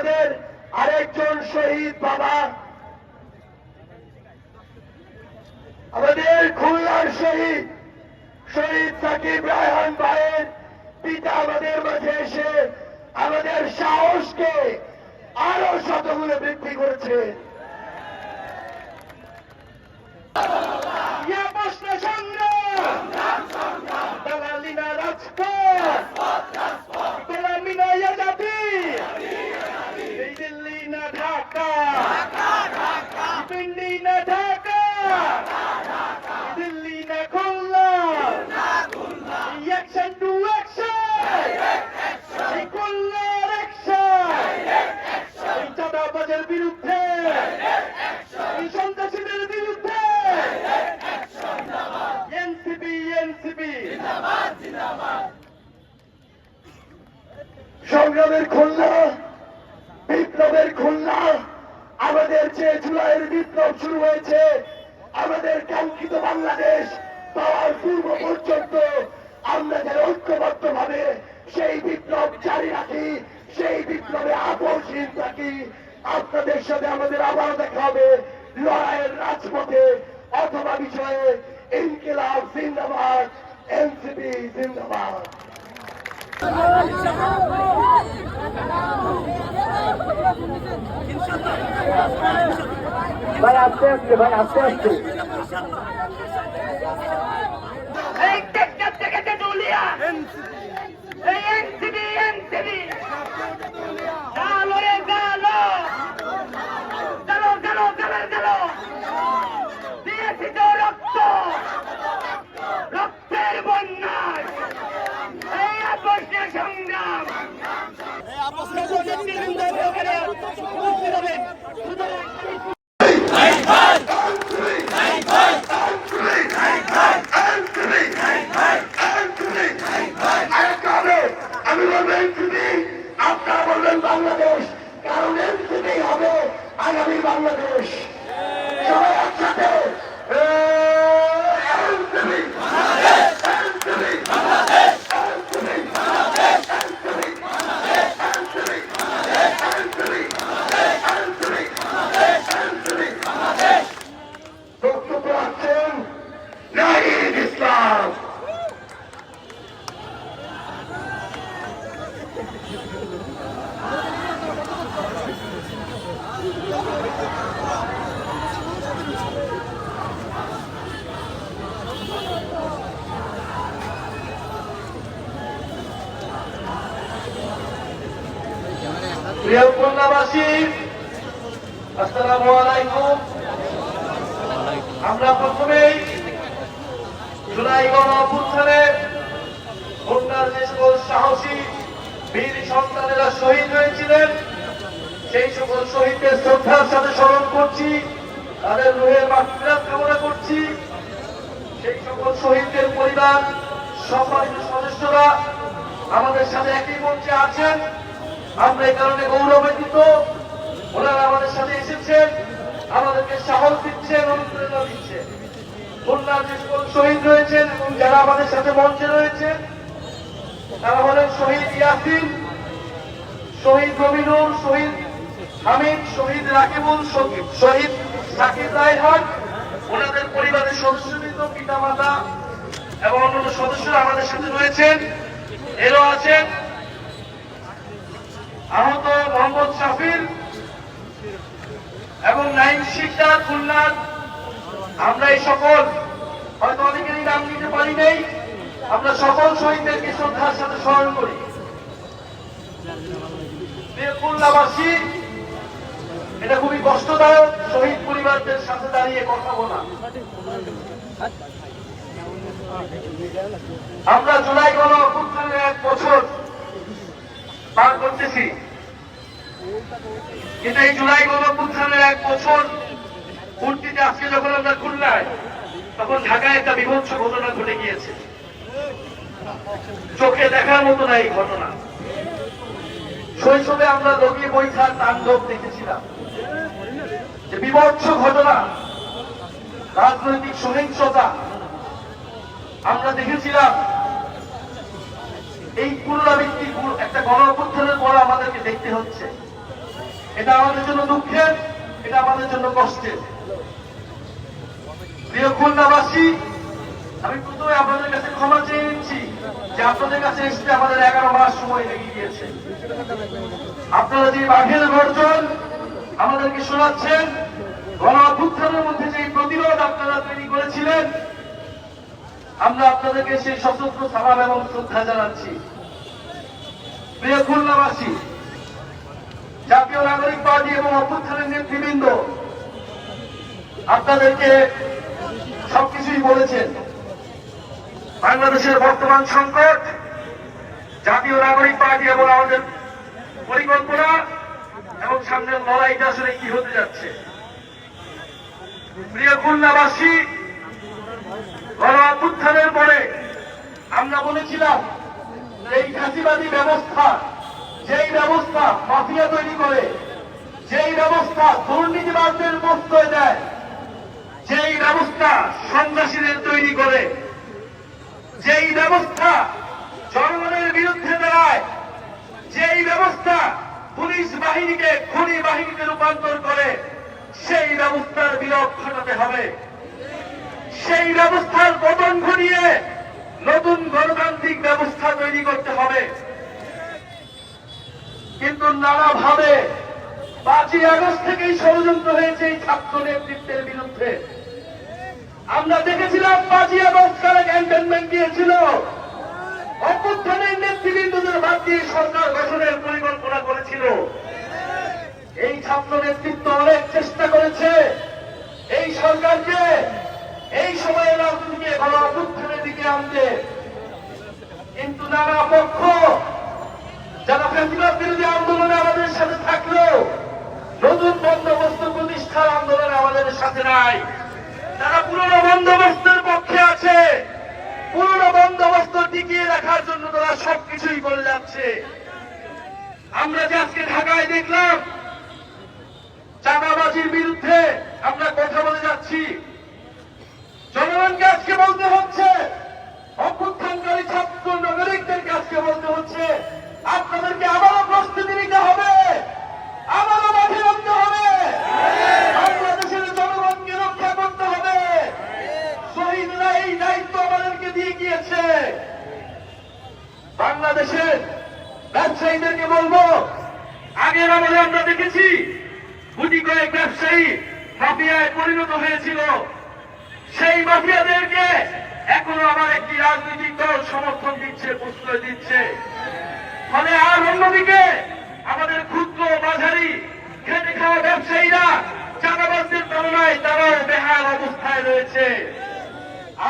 আমাদের আরেকজন শহীদ বাবা। আমাদের খুলনার শহীদ শহীদ সাকিব রায়হান ভাইয়ের পিতা আমাদের মাঝে এসে আমাদের সাহসকে আরও শতগুলো বৃদ্ধি করেছে ইয়া প্রশ্ন সংগ্রাম দালালি না রাজপথ গোলামি না ইয়াজাতি এই দিল্লি না ঢাকা দিল্লি না ঢাকা দিল্লি না খুলনা অ্যাকশন টু অ্যাকশন এই খুলনার অ্যাকশন এই চাঁদাবাজের বিরুদ্ধে এই সন্ত্রাসীদের বিরুদ্ধে এনসিপি এনসিপি সংগ্রামের খুলনা বিপ্লবের খুলনা যে জুলাইয়ের বিপ্লব শুরু হয়েছে। আমাদের কাঙ্ক্ষিত বাংলাদেশ পাওয়ার পূর্ব পর্যন্ত আমরা যেন ঐক্যবদ্ধ ভাবে সেই বিপ্লব জারি রাখি, সেই বিপ্লবে আপোষহীন থাকি। আপনাদের সাথে আমাদের আবার দেখা হবে লড়াইয়ের রাজপথে অথবা বিষয়ে। ইনকিলাব জিন্দাবাদ, এনসিপি জিন্দাবাদ। ভাই আস্তে আস্তে ভাই আস্তে আস্তে। থেকে তেতুলিয়া প্রিয় খুলনাবাসী আসসালামু আলাইকুম। আমরা প্রথমেই জুলাই গণ অভ্যুত্থানে খুলনার যে সাহসী বীর সন্তানেরা শহীদ হয়েছিলেন। সেই সকল শহীদদের শ্রদ্ধার সাথে স্মরণ করছি, তাদের রুহের মাতৃরাত কামনা করছি। সেই সকল শহীদদের পরিবার, সম্মানিত সদস্যরা, আমাদের সাথে একই মঞ্চে আছেন। আমরা এই কারণে গৌরবান্বিত। ওনারা আমাদের সাথে এসেছেন, আমাদেরকে সাহস দিচ্ছেন, অনুপ্রেরণা দিচ্ছেন। খুলনার যে সকল শহীদ রয়েছেন এবং যারা আমাদের সাথে মঞ্চে রয়েছেন তারা হলেন শহীদ ইয়াসিন, শহীদ রবিনুর শহীদ হামিদ, শহীদ রাকিবুল, শহীদ- সাকিব রায়হান ওনাদের পরিবারের সদস্যবৃন্দ পিতা মাতা এবং অন্যান্য সদস্যরা আমাদের সাথে রয়েছেন। এরও আছেন আহত মোহাম্মদ শাফির এবং নাইম শিকদার, খুলনার। আমরা এই সকল হয়তো অনেকেরই নাম নিতে পারি নাই। আমরা সকল শহীদদেরকে শ্রদ্ধার সাথে স্মরণ করি। খুলনাবাসী এটা খুবই কষ্টদায়ক, শহীদ পরিবারদের সাথে দাঁড়িয়ে কথা বলা। আমরা জুলাই গণ অভ্যুত্থানের এক বছর পার করতেছি। কিন্তু এই জুলাই গণ অভ্যুত্থানের এক বছর পূর্তিতে আজকে যখন আমরা খুলনায়, তখন ঢাকায় একটা বিভৎস ঘটনা ঘটে গিয়েছে। চোখে দেখার মতো না এই ঘটনা। শৈশবে আমরা লগিয়ে বৈঠার তাণ্ডব দেখেছিলাম। যে বিভৎস ঘটনা, রাজনৈতিক সহিংসতা, আমরা দেখেছিলাম। এই পুনরাবৃত্তির পুর- একটা গণ অভ্যুত্থানের পর আমাদেরকে দেখতে হচ্ছে। এটা আমাদের জন্য দুঃখের, এটা আমাদের জন্য কষ্টের। প্রিয় খুলনাবাসী আমি প্রথমে আপনাদের কাছে ক্ষমা চেয়ে নিচ্ছি যে আপনাদের কাছে এসতে আমাদের এগারো মাস সময় লেগে গিয়েছে। আপনারা যে বাঘের গর্জন আমাদেরকে শোনাচ্ছেন গণ অভ্যুত্থানের মধ্যে যে প্রতিরোধ আপনারা তৈরি করেছিলেন, আমরা আপনাদেরকে সেই সশস্ত্র সালাম এবং শ্রদ্ধা জানাচ্ছি। প্রিয় খুলনাবাসী, জাতীয় নাগরিক পার্টি এবং অভ্যুত্থানের নেতৃবৃন্দ, আপনাদেরকে সবকিছুই বলেছেন। বাংলাদেশের বর্তমান সংকট, জাতীয় নাগরিক পার্টি এবং আমাদের পরিকল্পনা এবং সামনের লড়াইটা আসলে কি হতে যাচ্ছে? প্রিয় খুলনাবাসী, গণ পরে আমরা বলেছিলাম এই ফাঁসিবাদী ব্যবস্থা, যেই ব্যবস্থা মাফিয়া তৈরি করে, যেই ব্যবস্থা দুর্নীতিবাদদের প্রশ্রয় দেয়, যেই ব্যবস্থা সন্ত্রাসীদের তৈরি করে যেই ব্যবস্থা জনগণের বিরুদ্ধে দাঁড়ায়, যেই ব্যবস্থা পুলিশ বাহিনীকে, খুনি বাহিনীতে রূপান্তর করে, সেই ব্যবস্থার বিলোপ ঘটাতে হবে। সেই ব্যবস্থার পতন ঘটিয়ে নতুন গণতান্ত্রিক ব্যবস্থা তৈরি করতে হবে। কিন্তু নানাভাবে পাঁচই আগস্ট থেকেই ষড়যন্ত্র হয়েছে এই ছাত্র নেতৃত্বের বিরুদ্ধে। আমরা দেখেছিলাম পাঁচই আগস্ট কারা ক্যান্টনমেন্ট দিয়েছিল। অভ্যুত্থানের নেতৃবৃন্দদের বাদ দিয়ে সরকার গঠনের পরিকল্পনা করেছিল। এই ছাত্র নেতৃত্ব অনেক চেষ্টা করেছে। এই সরকারকে এই সময়ে রাজনীতিকে গণ অভ্যুত্থানের দিকে আনতে। কিন্তু নানা পক্ষ যারা ফেসিবাদ বিরোধী আন্দোলনে আমাদের সাথে থাকলেও নতুন বন্দোবস্ত প্রতিষ্ঠার আন্দোলনে আমাদের সাথে নাই। তারা পুরনো বন্দোবস্তের পক্ষে আছে, পুরনো বন্দোবস্ত টিকিয়ে রাখার জন্য তারা সবকিছুই করে যাচ্ছে। আমরা যে আজকে ঢাকায় দেখলাম, চাঁদাবাজির বিরুদ্ধে আমরা কথা বলে যাচ্ছি। জনগণকে আজকে বলতে হচ্ছে, অভ্যুত্থানকারী ছাত্র নাগরিকদেরকে আজকে বলতে হচ্ছে, আপনাদেরকে আবারও প্রস্তুতি নিতে হবে আবারও মাঠে নামতে হবে বাংলাদেশের জনগণকে রক্ষা করতে হবে শহীদরা এই দায়িত্ব আমাদেরকে দিয়ে গিয়েছে বাংলাদেশের ব্যবসায়ীদেরকে বলব আগের আমলে আমরা দেখেছি গুটি কয়েক ব্যবসায়ী মাফিয়ায় পরিণত হয়েছিল সেই মাফিয়াদেরকে এখনও আমার একটি রাজনৈতিক দল সমর্থন দিচ্ছে, প্রশ্রয় দিচ্ছে। ফলে আর অন্যদিকে আমাদের ক্ষুদ্র মাঝারি খেটে খাওয়া ব্যবসায়ীরা চাঁদাবাজদের তুলনায় তারাও বেহাল অবস্থায় রয়েছে।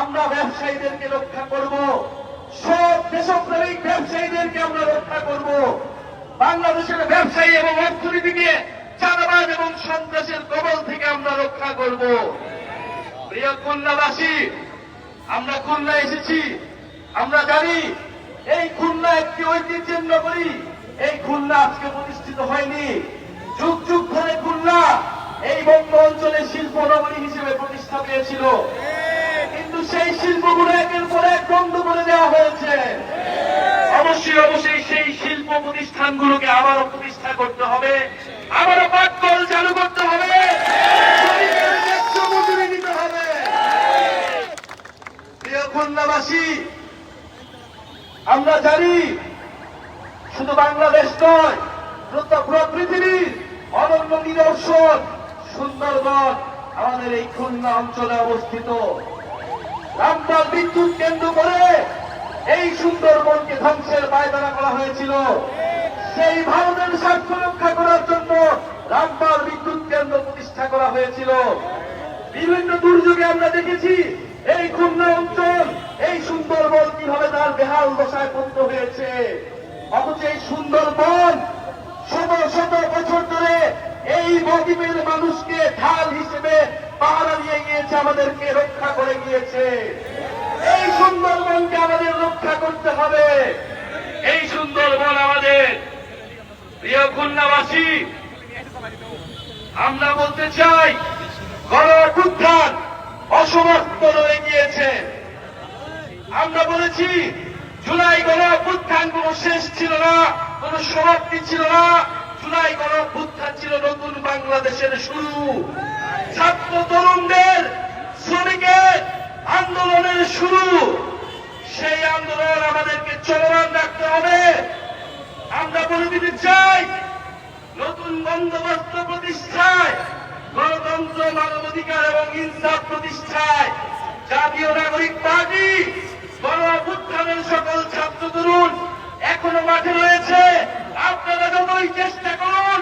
আমরা ব্যবসায়ীদেরকে রক্ষা করব, সব দেশপ্রেমিক ব্যবসায়ীদেরকে আমরা রক্ষা করব। বাংলাদেশের ব্যবসায়ী এবং অর্থনীতিকে চাঁদাবাজ এবং সন্ত্রাসের কবল থেকে আমরা রক্ষা করব। প্রিয় খুলনাবাসী, আমরা খুলনা এসেছি, আমরা জানি এই খুলনা একটি ঐতিহ্যের নগরী। এই খুলনা আজকে প্রতিষ্ঠিত হয়নি। যুগ যুগ ধরে খুলনা এই বঙ্গ অঞ্চলে শিল্প নগরী হিসেবে প্রতিষ্ঠা পেয়েছিল। কিন্তু সেই শিল্পগুলো একের পর এক বন্ধ করে দেওয়া হয়েছে। অবশ্যই অবশ্যই সেই শিল্প প্রতিষ্ঠানগুলোকে আবারও প্রতিষ্ঠা করতে হবে। আবারও পাটকল চালু করতে হবে শ্রমিকের ন্যায্য মজুরি দিতে হবে প্রিয় খুলনাবাসী, আমরা জানি শুধু বাংলাদেশ নয় পুরো পৃথিবীর অনন্য নিদর্শন সুন্দরবন আমাদের এই খুলনা অঞ্চলে অবস্থিত। রামপাল বিদ্যুৎ কেন্দ্র করে এই সুন্দরবনকে ধ্বংসের পায়দারা করা হয়েছিল। সেই ভারতের স্বার্থ রক্ষা করার জন্য রামপাল বিদ্যুৎ কেন্দ্র প্রতিষ্ঠা করা হয়েছিল। বিভিন্ন দুর্যোগে আমরা দেখেছি এই খুলনা অঞ্চল এই সুন্দরবন কীভাবে তার বেহাল দশায় পতিত হয়েছে? অথচ এই সুন্দরবন শত শত বছর ধরে এই বদ্বীপের মানুষকে ঢাল হিসেবে পাহারা দিয়ে গিয়েছে, আমাদেরকে রক্ষা করে গিয়েছে। এই সুন্দরবনকে আমাদের রক্ষা করতে হবে। এই সুন্দরবন আমাদের প্রিয় খুলনাবাসী, আমরা বলতে চাই গণ অসমাপ্ত রয়ে গিয়েছে। আমরা বলেছি, জুলাই গণ অভ্যুত্থান কোন শেষ ছিল না, কোন সমাপ্তি ছিল না। জুলাই গণ অভ্যুত্থান ছিল নতুন বাংলাদেশের শুরু। ছাত্র তরুণদের, শ্রমিকের আন্দোলনের শুরু। সেই আন্দোলন আমাদেরকে চলমান রাখতে হবে। আমরা বলে দিতে চাই, নতুন বন্দোবস্ত প্রতিষ্ঠায় গণতন্ত্র মানবাধিকার এবং ইনসাফ প্রতিষ্ঠায় জাতীয় নাগরিক পার্টি গণ সকল ছাত্র তরুণ এখনও মাঠে রয়েছে। আপনারা যতই চেষ্টা করুন,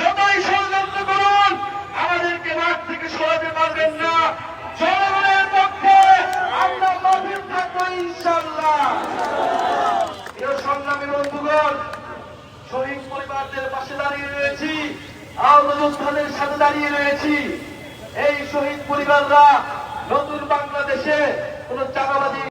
যতই ষড়যন্ত্র করুন, আমাদেরকে মাঠ থেকে সরাতে পারবেন না জনগণের পক্ষে আমরা মাঠে থাকব ইনশাল্লাহ প্রিয় সংগ্রামী বন্ধুগণ শহীদ পরিবারদের পাশে দাঁড়িয়ে রয়েছি আহত যোদ্ধাদের সাথে দাঁড়িয়ে রয়েছি। এই শহীদ পরিবাররা নতুন বাংলাদেশে কোন চাঁদাবাজি